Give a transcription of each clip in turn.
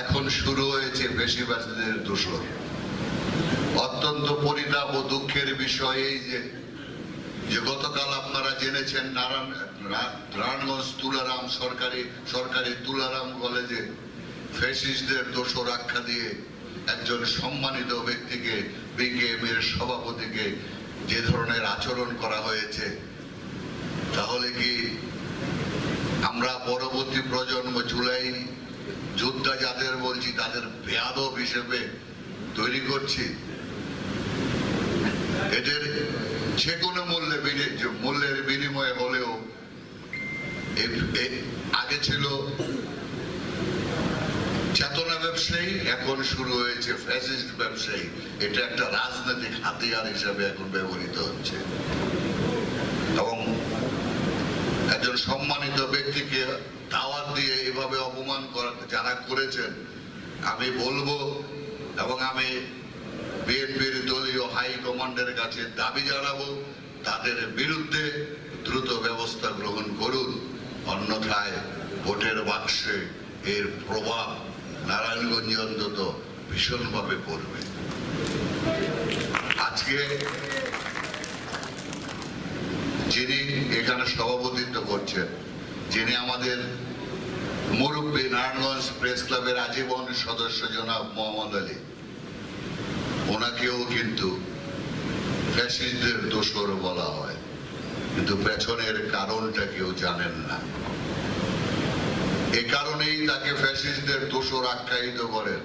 এখন শুরু হয়েছে বেশিবাসীদের দোষর। অত্যন্ত পরিতাপ ও দুঃখের বিষয় এই যে যে গতকাল আপনারা জেনেছেন নারায়ণ নারায়ণগঞ্জ তুলারাম সরকারি সরকারি তুলারাম কলেজে ফেসিসদের দোষর আখ্যা দিয়ে একজন সম্মানিত ব্যক্তিকে বিকেএম এর সভাপতিকে যে ধরনের আচরণ করা হয়েছে, তাহলে কি আমরা পরবর্তী প্রজন্ম জুলাই যোদ্ধা যাদের বলছি তাদের বেয়াদব হিসেবে তৈরি করছি। এদের যে কোনো মূল্যে মূল্যের বিনিময়ে হলেও আগে ছিল চেতনা ব্যবসায়ী, এখন শুরু হয়েছে ফ্যাসিস্ট ব্যবসায়ী। এটা একটা রাজনৈতিক হাতিয়ার হিসাবে এখন ব্যবহৃত হচ্ছে এবং একজন সম্মানিত ব্যক্তিকে দাওয়াত দিয়ে এভাবে অপমান করা যারা করেছেন, আমি বলব এবং আমি বিএনপির দলীয় হাই কমান্ডের কাছে দাবি জানাব, তাদের বিরুদ্ধে দ্রুত ব্যবস্থা গ্রহণ করুন। অন্যথায় ভোটের বাক্সে এর প্রভাব নারায়ণগঞ্জে অন্তত ভীষণভাবে পড়বে। আজকে যিনি এখানে সভাপতিত্ব করছেন যিনি আমাদের মুরব্বী নারায়ণগঞ্জ প্রেস ক্লাবের আজীবন সদস্য জনাব মোহাম্মদ আলী। ওনাকেও কিন্তু ফ্যাসিস্টদের দোষর বলা হয়, কিন্তু পেছনের কারণটা কেউ জানেন না। এ কারণেই তাকে ফ্যাসিস্টদের দোষর আখ্যায়িত করেন।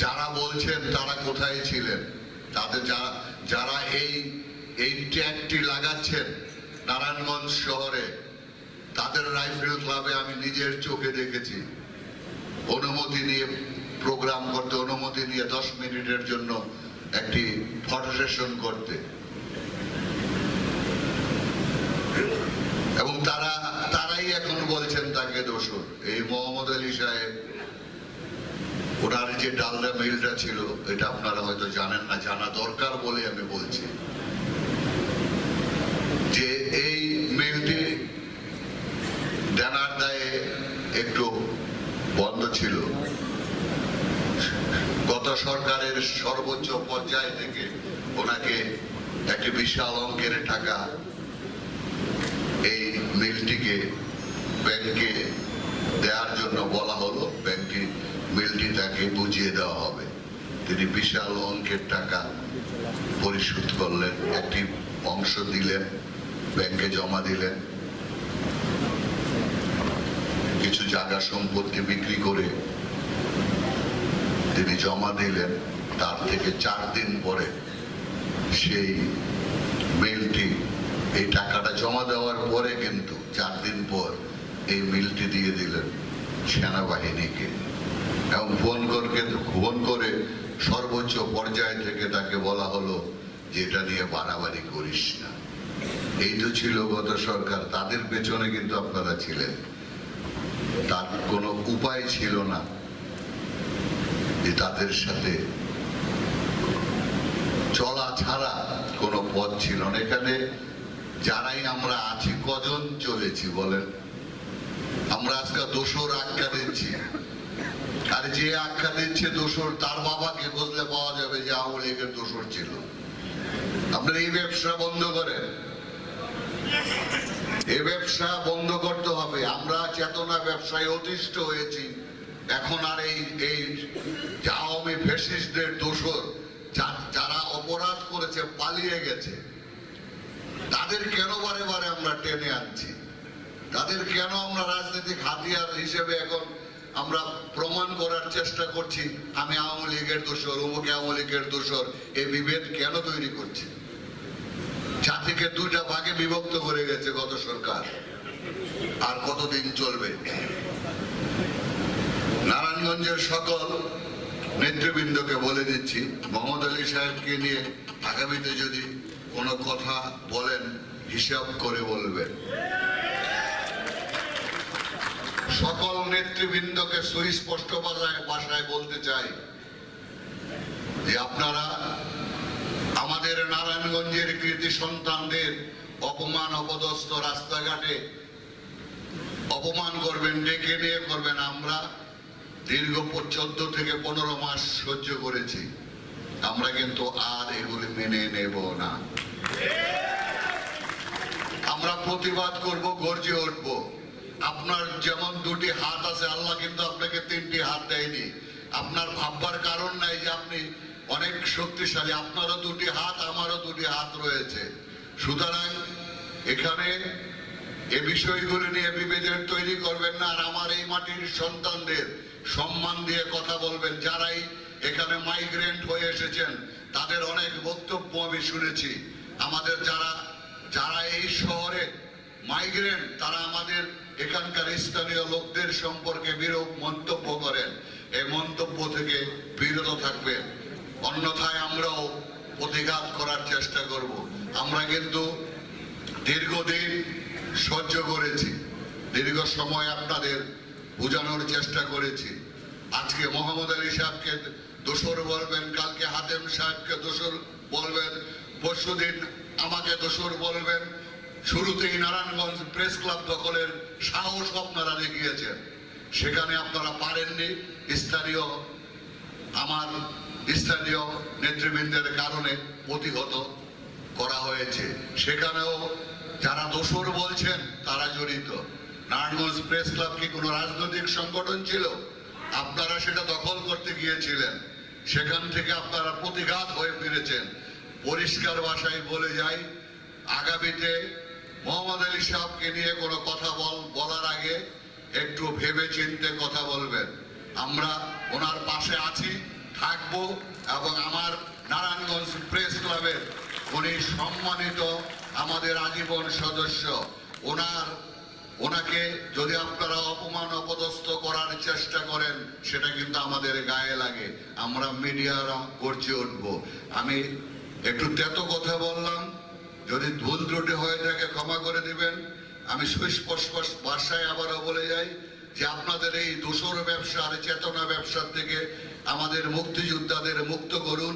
যারা বলছেন তারা কোথায় ছিলেন, তাদের যারা যারা এই এই ট্যাগটি লাগাচ্ছেন নারায়ণগঞ্জ শহরে তাদের রাইফেল ক্লাবে আমি নিজের চোখে দেখেছি। অনুমতি নিয়ে প্রোগ্রাম করতে, অনুমতি নিয়ে দশ মিনিটের জন্য একটি ফটো সেশন করতে। এবং তারা, তারাই এখন বলছেন তাকে দোষর এই মোহাম্মদ আলী সাহেব, ওনার যে ডালদা মিলটা ছিল, এটা আপনারা হয়তো জানেন না, জানা দরকার বলে আমি বলছি। যে এই মিলটি দেনার দায়ে একটু বন্ধ ছিল। গত সরকারের সর্বোচ্চ পর্যায় থেকে ওনাকে একটি বিশাল অঙ্কের টাকা এই মিলটিকে ব্যাংকে দেওয়ার জন্য বলা হলো। ব্যাংকটি মিলটি তাকে বুঝিয়ে দেওয়া হবে। তিনি বিশাল অঙ্কের টাকা পরিশোধ করলেন, একটি অংশ দিলেন, ব্যাংকে জমা দিলেন কিছু জায়গা সম্পত্তি বিক্রি করে তিনি জমা দিলেন, তার থেকে চার দিন পরে সেই মিলটি, এই টাকাটা জমা দেওয়ার পরে কিন্তু চার দিন পর এই মিলটি দিয়ে দিলেন সেনাবাহিনীকে। এবং ফোন করে ফোন করে সর্বোচ্চ পর্যায় থেকে তাকে বলা হলো যে এটা নিয়ে বাড়াবাড়ি করিস না। এই তো ছিল গত সরকার, তাদের পেছনে কিন্তু আপনারা ছিলেন। তার কোনো উপায় ছিল না যে তাদের সাথে চলা ছাড়া কোনো পথ ছিল না। এখানে যারাই আমরা আছি, কজন চলেছি বলেন? আমরা আজকে দোষর আখ্যা দিচ্ছি। আর যে আখ্যা দিচ্ছে দোষর তার বাবাকে খুঁজলে পাওয়া যাবে যে আওয়ামী লীগের দোষর ছিল। আপনারা এই ব্যবসা বন্ধ করেন। এই ব্যবসা বন্ধ করতে হবে। আমরা চেতনা ব্যবসায় অতিষ্ঠ হয়েছি। এখন আর এই এই আওয়ামী ফেসিস্টদের দোষর যারা অপরাধ করেছে, পালিয়ে গেছে, তাদের কেন বারে বারে আমরা টেনে আনছি? তাদের কেন আমরা রাজনৈতিক হাতিয়ার হিসেবে এখন আমরা প্রমাণ করার চেষ্টা করছি? আমি আওয়ামী লীগের দোষর, অমুকে আওয়ামী লীগের দোষর এই বিভেদ কেন তৈরি করছি? জাতিকে দুইটা ভাগে বিভক্ত করে গেছে গত সরকার। আর কতদিন চলবে? নারায়ণগঞ্জের সকল নেতৃবৃন্দকে বলে দিচ্ছি, মোহাম্মদ আলী সাহেবকে নিয়ে আগামীতে যদি কোনো কথা বলেন, হিসাব করে বলবেন। সকল নেতৃবৃন্দকে সুস্পষ্ট ভাষায় বলতে চাই যে আপনারা আমাদের নারায়ণগঞ্জের কৃতি সন্তানদের অপমান, অপদস্থ রাস্তাঘাটে অপমান করবেন, ডেকে নিয়ে করবেন। আমরা দীর্ঘ চোদ্দ থেকে পনেরো মাস সহ্য করেছি। আমরা কিন্তু আর এগুলি মেনে নেব না। আমরা প্রতিবাদ করব, গর্জে উঠব। আপনার যেমন দুটি হাত আছে, আল্লাহ কিন্তু আপনাকে তিনটি হাত দেয়নি। আপনার ভাববার কারণ নাই যে আপনি অনেক শক্তিশালী, আপনারও দুটি হাত, আমারও দুটি হাত রয়েছে। সুতরাং এখানে এ বিষয়গুলি নিয়ে বিভেদের তৈরি করবেন না, আর আমার এই মাটির সন্তানদের সম্মান দিয়ে কথা বলবেন। যারাই এখানে মাইগ্রেন্ট হয়ে এসেছেন, তাদের অনেক বক্তব্য আমি শুনেছি। আমাদের যারা যারা এই শহরে মাইগ্রেন্ট তারা আমাদের এখানকার স্থানীয় লোকদের সম্পর্কে বিরূপ মন্তব্য করেন। এই মন্তব্য থেকে বিরত থাকবেন। অন্যথায় আমরাও প্রতিঘাত করার চেষ্টা করব। আমরা কিন্তু দীর্ঘদিন সহ্য করেছি। দীর্ঘ সময় আপনাদের বোঝানোর চেষ্টা করেছি। আজকে মোহাম্মদ আলী সাহেবকে দোসর বলবেন, কালকে হাতেম সাহেবকে দোসর বলবেন, পরশুদিন আমাকে দোসর বলবেন। শুরুতেই নারায়ণগঞ্জ প্রেস ক্লাব দখলের সাহস আপনারা দেখিয়েছেন। সেখানে আপনারা পারেননি। স্থানীয় আমার স্থানীয় নেতৃবৃন্দের কারণে প্রতিহত করা হয়েছে। সেখানেও যারা দোসর বলছেন, তারা জড়িত। নারায়ণগঞ্জ প্রেস ক্লাব কি কোনো রাজনৈতিক সংগঠন ছিল? আপনারা সেটা দখল করতে গিয়েছিলেন। সেখান থেকে আপনারা প্রতিঘাত হয়ে ফিরেছেন। পরিষ্কার ভাষায় বলে যাই, আগামীতে মোহাম্মদ আলী সাহেবকে নিয়ে কোনো কথা বল, বলার আগে একটু ভেবে চিনতে কথা বলবেন। আমরা ওনার পাশে আছি। থাকব এবং আমার নারায়ণগঞ্জ প্রেস ক্লাবের উনি সম্মানিত আমাদের আজীবন সদস্য। ওনার, ওনাকে যদি আপনারা অপমান অপদস্থ করার চেষ্টা করেন, সেটা কিন্তু আমাদের গায়ে লাগে। আমরা মিডিয়ারা গর্জে উঠব। আমি একটু তেত কথা বললাম। যদি ভুল ত্রুটি হয়ে থাকে ক্ষমা করে দিবেন। আমি সুস্পষ্ট ভাষায় আবারও বলে যাই যে আপনাদের এই দোসর ব্যবসার চেতনা ব্যবসার থেকে আমাদের মুক্তিযোদ্ধাদের মুক্ত করুন।